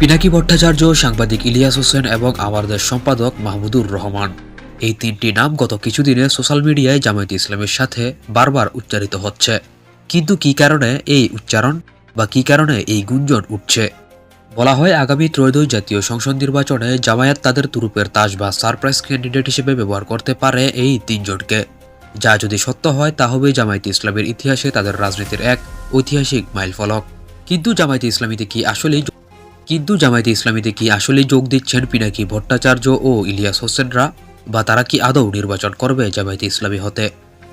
পিনাকি ভট্টাচার্য, সাংবাদিক ইলিয়াস হোসেন এবং আমার দেশ সম্পাদক মাহমুদুর রহমান। এই তিনটি নাম গত কিছুদিনে সোশ্যাল মিডিয়ায় জামায়াত ইসলামের সাথে বারবার উচ্চারিত হচ্ছে। কিন্তু কি কারণে এই উচ্চারণ বা কি কারণে এই গুঞ্জন উঠছে? বলা হয় আগামী ত্রয়োদশ জাতীয় সংসদ নির্বাচনে জামায়াত তাদের তুরুপের তাস বা সারপ্রাইজ ক্যান্ডিডেট হিসেবে ব্যবহার করতে পারে এই তিনজনকে। যা যদি সত্য হয়, তা হবে জামায়াত ইসলামের ইতিহাসে তাদের রাজনীতির এক ঐতিহাসিক মাইলফলক। কিন্তু জামায়াত ইসলামীতে কি আসলেই কিন্তু জামায়াতে ইসলামীতে কি আসলে যোগ দিচ্ছেন পিনাকি ভট্টাচার্য ও ইলিয়াস হোসেনরা? বা তারা কি আদৌ নির্বাচন করবে জামায়াতে ইসলামী হতে?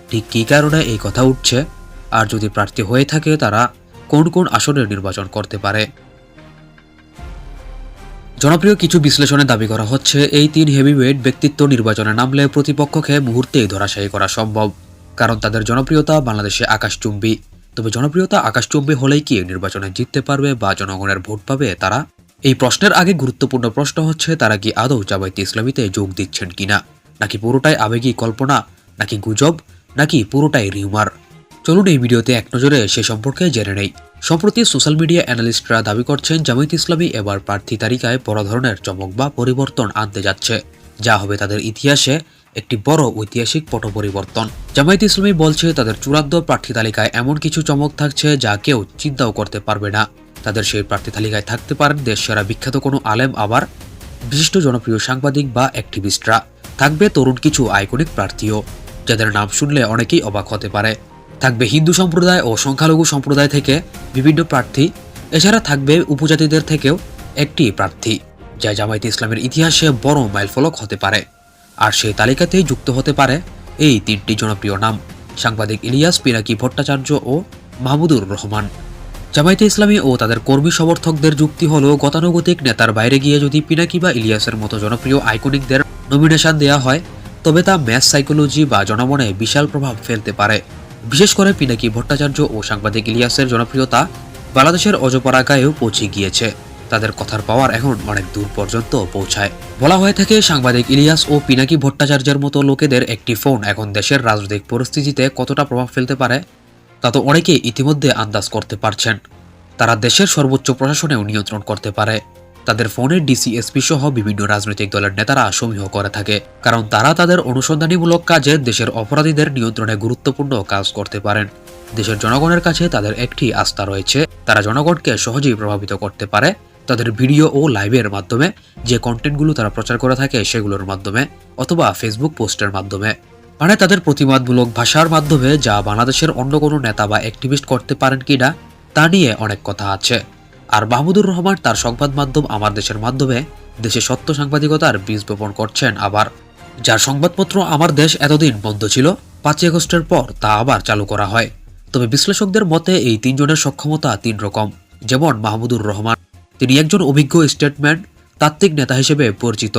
ঠিক কী কারণে এই কথা উঠছে? আর যদি প্রার্থী হয়ে থাকে, তারা কোন কোন আসনে নির্বাচন করতে পারে? জনপ্রিয় কিছু বিশ্লেষণে দাবি করা হচ্ছে, এই তিন হেভিওয়েট ব্যক্তিত্ব নির্বাচনে নামলে প্রতিপক্ষকে মুহূর্তেই ধরাশায়ী করা সম্ভব। কারণ তাদের জনপ্রিয়তা বাংলাদেশে আকাশচুম্বী। তবে জনপ্রিয়তা আকাশচুম্বী হলেই কি নির্বাচনে জিততে পারবে বা জনগণের ভোট পাবে তারা? এই প্রশ্নের আগে গুরুত্বপূর্ণ প্রশ্ন হচ্ছে, তারা কি আদৌ জামায়াতে ইসলামীতে যোগ দিচ্ছেন কিনা? নাকি পুরোটাই আবেগী কল্পনা? নাকি গুজব? নাকি পুরোটাই রিউমার চলুন এই ভিডিওতে এক নজরে সে সম্পর্কে জেনে নেই। সম্প্রতি সোশ্যাল মিডিয়া অ্যানালিস্টরা দাবি করছেন, জামায়াত ইসলামী এবার প্রার্থী তালিকায় বড় ধরনের চমক বা পরিবর্তন আনতে যাচ্ছে। যা হবে তাদের ইতিহাসে একটি বড় ঐতিহাসিক পট পরিবর্তন। জামায়াত ইসলামী বলছে, তাদের চূড়ান্ত প্রার্থী তালিকায় এমন কিছু চমক থাকছে যা কেউ চিন্তাও করতে পারবে না। তাদের সেই প্রার্থী তালিকায় থাকতে পারেন দেশ সেরা বিখ্যাত কোনো আলেম আবার বিশিষ্ট জনপ্রিয় সাংবাদিক বা অ্যাক্টিভিস্টরা। থাকবে তরুণ কিছু আইকনিক প্রার্থীও, যাদের নাম শুনলে অনেকেই অবাক হতে পারে। থাকবে হিন্দু সম্প্রদায় ও সংখ্যালঘু সম্প্রদায় থেকে বিভিন্ন প্রার্থী, এছাড়া থাকবে উপজাতিদের থেকেও একটি প্রার্থী। যা জামায়াতে ইসলামের ইতিহাসে বড় মাইলফলক হতে পারে। আর সেই তালিকাতেই যুক্ত হতে পারে এই তিনটি জনপ্রিয় নাম। সাংবাদিক ইলিয়াস পিনাকি ভট্টাচার্য ও মাহমুদুর রহমান। জামায়াতে ইসলামী ও তাদের কর্মী সমর্থকদের যুক্তি হলো, গতানুগতিক নেতার বাইরে গিয়ে যদি পিনাকি বা ইলিয়াসের মতো জনপ্রিয় আইকনিকদের নমিনেশন দেওয়া হয়, তবে তা ম্যাচ সাইকোলজি বা জনমনে বিশাল প্রভাব ফেলতে পারে। বিশেষ করে পিনাকি ভট্টাচার্য ও সাংবাদিক ইলিয়াসের জনপ্রিয়তা বাংলাদেশের অজপরা গায়েও পৌঁছে গিয়েছে। তাদের কথার পাওয়ার এখন অনেক দূর পর্যন্ত পৌঁছায়। বলা হয়ে থাকে, সাংবাদিক ইলিয়াস ও পিনাকি ভট্টাচার্যের মতো লোকেদের একটি ফোন এখন দেশের রাজনৈতিক পরিস্থিতিতে কতটা প্রভাব ফেলতে পারে, তা তো অনেকেই ইতিমধ্যে আন্দাজ করতে পারছেন। তারা দেশের সর্বোচ্চ প্রশাসনেও নিয়ন্ত্রণ করতে পারে। তাদের ফোনের ডিসিএসপি সহ বিভিন্ন রাজনৈতিক দলের নেতারা সমীহ করে থাকে, কারণ তারা তাদের অনুসন্ধানীমূলক কাজে দেশের অপরাধীদের নিয়ন্ত্রণে গুরুত্বপূর্ণ কাজ করতে পারেন। দেশের জনগণের কাছে তাদের একটি আস্থা রয়েছে, তারা জনগণকে সহজেই প্রভাবিত করতে পারে। তাদের ভিডিও ও লাইভের মাধ্যমে যে কন্টেন্টগুলো তারা প্রচার করে থাকে সেগুলোর মাধ্যমে অথবা ফেসবুক পোস্টের মাধ্যমে। মানে তাদের প্রতিবাদমূলক ভাষার মাধ্যমে যা বাংলাদেশের অন্য কোনো নেতা বা অ্যাক্টিভিস্ট করতে পারেন কিনা তা নিয়ে অনেক কথা আছে। আর মাহমুদুর রহমান তার সংবাদ মাধ্যম আমার দেশের মাধ্যমে দেশে সত্য সাংবাদিকতার বীজ বপন করছেন আবার। যার সংবাদপত্র আমার দেশ এতদিন বন্ধ ছিল, পাঁচই আগস্টের পর তা আবার চালু করা হয়। তবে বিশ্লেষকদের মতে এই তিনজনের সক্ষমতা তিন রকম, যেমন মাহমুদুর রহমান তিনি একজন অভিজ্ঞ স্টেটম্যান, তাত্ত্বিক নেতা হিসেবে পরিচিত,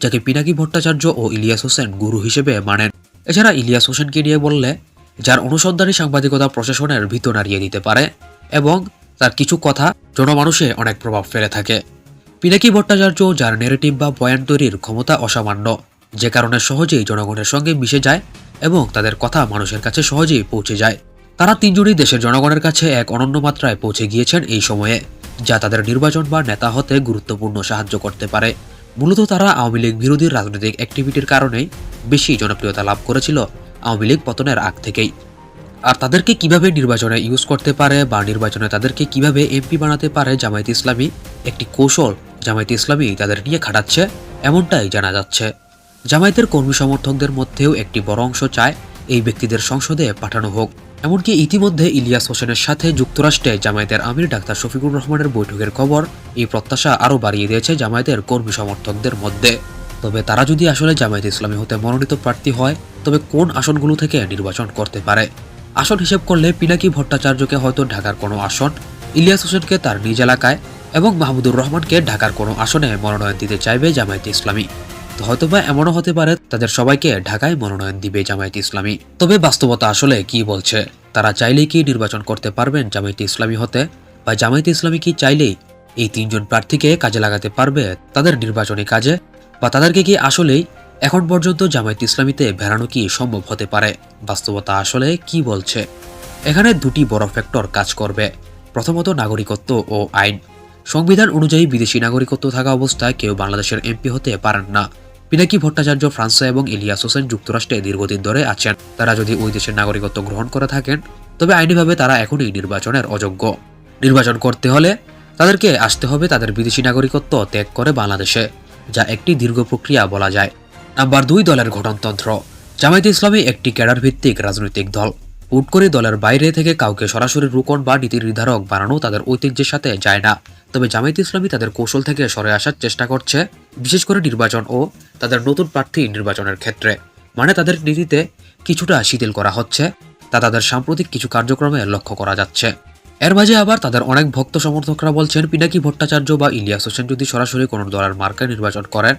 যাকে পিনাকি ভট্টাচার্য ও ইলিয়াস হোসেন গুরু হিসেবে মানেন। এছাড়া ইলিয়াস হোসেনকে নিয়ে বললে, যার অনুসন্ধানী সাংবাদিকতা প্রশাসনের ভিত নাড়িয়ে দিতে পারে এবং তার কিছু কথা জনমানুষে অনেক প্রভাব ফেলে থাকে। পিনাকি ভট্টাচার্য যার নেগেটিভ বা বয়ান তৈরির ক্ষমতা অসামান্য, যে কারণে সহজেই জনগণের সঙ্গে মিশে যায় এবং তাদের কথা মানুষের কাছে সহজেই পৌঁছে যায়। তারা তিনজনই দেশের জনগণের কাছে এক অনন্য মাত্রায় পৌঁছে গিয়েছেন এই সময়ে। যা তাদের নির্বাচন বা নেতা হতে গুরুত্বপূর্ণ সাহায্য করতে পারে। মূলত তারা আওয়ামী লীগ বিরোধী রাজনৈতিক অ্যাক্টিভিটির কারণে বেশি জনপ্রিয়তা লাভ করেছিল আওয়ামী লীগ পতনের আগ থেকেই। আর তাদেরকে কীভাবে নির্বাচনে ইউজ করতে পারে বা নির্বাচনে তাদেরকে কীভাবে এমপি বানাতে পারে জামায়াত ইসলামী, একটি কৌশল জামায়াত ইসলামী তাদের নিয়ে খাটাচ্ছে, এমনটাই জানা যাচ্ছে। জামায়াতের কর্মী সমর্থকদের মধ্যেও একটি বড় অংশ চায় এই ব্যক্তিদের সংসদে পাঠানো হোক। এমনকি ইতিমধ্যে ইলিয়াস হোসেনের সাথে যুক্তরাষ্ট্রে জামায়াতের আমির ডাক্তার শফিকুর রহমানের বৈঠকের খবর এই প্রত্যাশা আরও বাড়িয়ে দিয়েছে জামায়াতের কর্মী সমর্থকদের মধ্যে। তবে তারা যদি আসলে জামায়াত ইসলামী হতে মনোনীত প্রার্থী হয়, তবে কোন আসনগুলো থেকে নির্বাচন করতে পারে? আসন হিসেব করলে পিনাকি ভট্টাচার্যকে হয়তো ঢাকার কোনো আসন, ইলিয়াস হোসেনকে তার নিজ এলাকায় এবং মাহমুদুর রহমানকে ঢাকার কোনো আসনে মনোনয়ন দিতে চাইবে জামায়াত ইসলামী। হয়তোবা এমনও হতে পারে তাদের সবাইকে ঢাকায় মনোনয়ন দিবে জামায়াত ইসলামী। তবে বাস্তবতা আসলে কি বলছে? তারা চাইলেই কি নির্বাচন করতে পারবেন জামায়াত ইসলামী হতে? বা জামায়াত ইসলামী কি চাইলেই এই তিনজন প্রার্থীকে কাজে লাগাতে পারবে তাদের নির্বাচনী কাজে? বা তাদেরকে কি আসলেই এখন পর্যন্ত জামায়াত ইসলামীতে ভেড়ানো কি সম্ভব হতে পারে? বাস্তবতা আসলে কি বলছে? এখানে দুটি বড় ফ্যাক্টর কাজ করবে। প্রথমত নাগরিকত্ব ও আইন। সংবিধান অনুযায়ী বিদেশি নাগরিকত্ব থাকা অবস্থায় কেউ বাংলাদেশের এমপি হতে পারেন না। পিনাকি ভট্টাচার্য ফ্রান্সে এবং ইলিয়াস হোসেন যুক্তরাষ্ট্রে দীর্ঘদিন ধরে আছেন। তারা যদি ওই দেশের নাগরিকত্ব গ্রহণ করে থাকেন, তবে আইনিভাবে তারা এখনই নির্বাচনের অযোগ্য। নির্বাচন করতে হলে তাদেরকে আসতে হবে তাদের বিদেশি নাগরিকত্ব ত্যাগ করে বাংলাদেশে, যা একটি দীর্ঘ প্রক্রিয়া বলা যায়। নাম্বার দুই, দলের গঠনতন্ত্র। জামায়াতে ইসলামী একটি ক্যাডার ভিত্তিক রাজনৈতিক দল। হুট করে দলের বাইরে থেকে কাউকে সরাসরি রুকন বা নীতি নির্ধারক বানানো তাদের ঐতিহ্যের সাথে যায় না। তবে জামায়াতে ইসলামী তাদের কৌশল থেকে সরে আসার চেষ্টা করছে, বিশেষ করে নির্বাচন ও তাদের নতুন প্রার্থী নির্বাচনের ক্ষেত্রে। মানে তাদের নীতিতে কিছুটা শিথিল করা হচ্ছে, তা তাদের সাম্প্রতিক কিছু কার্যক্রমে লক্ষ্য করা যাচ্ছে। এর মাঝে আবার তাদের অনেক ভক্ত সমর্থকরা বলছেন, পিনাকি ভট্টাচার্য বা ইলিয়াস হোসেন যদি সরাসরি কোনো দলের মার্কায় নির্বাচন করেন,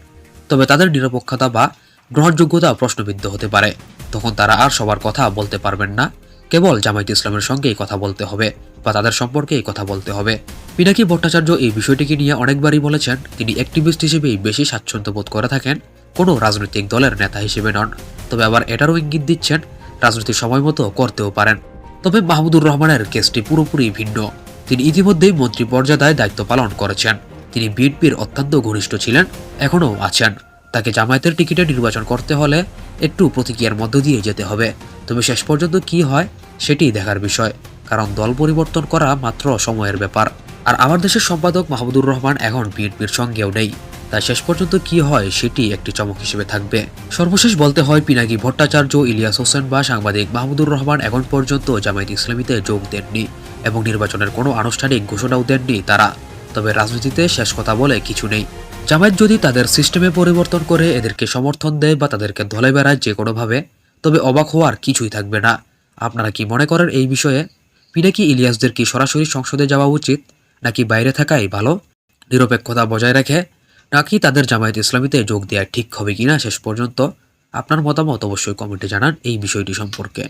তবে তাদের নিরপেক্ষতা বা গ্রহণযোগ্যতা প্রশ্নবিদ্ধ হতে পারে। তখন তারা আর সবার কথা বলতে পারবেন না। কেবল জামায়াত ইসলামের সঙ্গেই কথা বলতে হবে বা তাদের সম্পর্কেই কথা বলতে হবে। পিনাকি ভট্টাচার্য এই বিষয়টিকে নিয়ে অনেকবারই বলেছেন, তিনি অ্যাক্টিভিস্ট হিসেবেই বেশি স্বাচ্ছন্দ্য বোধ করে থাকেন, কোনো রাজনৈতিক দলের নেতা হিসেবে নন। তবে আবার এটারও ইঙ্গিত দিচ্ছেন রাজনীতি সময় মতো করতেও পারেন। তবে মাহমুদুর রহমানের কেসটি পুরোপুরি ভিন্ন। তিনি ইতিমধ্যেই মন্ত্রী পর্যাদায় দায়িত্ব পালন করেছেন। তিনি বিএনপির অত্যন্ত ঘনিষ্ঠ ছিলেন, এখনও আছেন। তাকে জামায়াতের টিকিটে নির্বাচন করতে হলে একটু প্রতিক্রিয়ার মধ্য দিয়ে যেতে হবে। তবে শেষ পর্যন্ত কি হয় সেটি দেখার বিষয়, কারণ দল পরিবর্তন করা মাত্র সময়ের ব্যাপার। আর আমার দেশের সম্পাদক মাহমুদুর রহমান এখন বিএনপির সঙ্গেও নেই। তাই শেষ পর্যন্ত কি হয় সেটি একটি চমক হিসেবে থাকবে। সর্বশেষ বলতে হয় পিনাকি ভট্টাচার্য, ইলিয়াস হোসেন বা সাংবাদিক মাহমুদুর রহমান এখন পর্যন্ত জামায়াত ইসলামীতে যোগ দেননি এবং নির্বাচনের কোনো আনুষ্ঠানিক ঘোষণাও দেননি তারা। তবে রাজনীতিতে শেষ কথা বলে কিছু নেই। জামায়াত যদি তাদের সিস্টেমে পরিবর্তন করে এদেরকে সমর্থন দেয় বা তাদেরকে ধলে বেড়ায় যে কোনোভাবে, তবে অবাক হওয়ার কিছুই থাকবে না। আপনারা কি মনে করেন এই বিষয়ে? পিনাকি ইলিয়াসদের কি সরাসরি সংসদে যাওয়া উচিত, নাকি বাইরে থাকাই ভালো? নিরপেক্ষতা বজায় রেখে, নাকি তাদের জামায়াত ইসলামীতে যোগ দেওয়া ঠিক হবে কিনা শেষ পর্যন্ত? আপনার মতামত অবশ্যই কমেন্টে জানান এই বিষয়টি সম্পর্কে।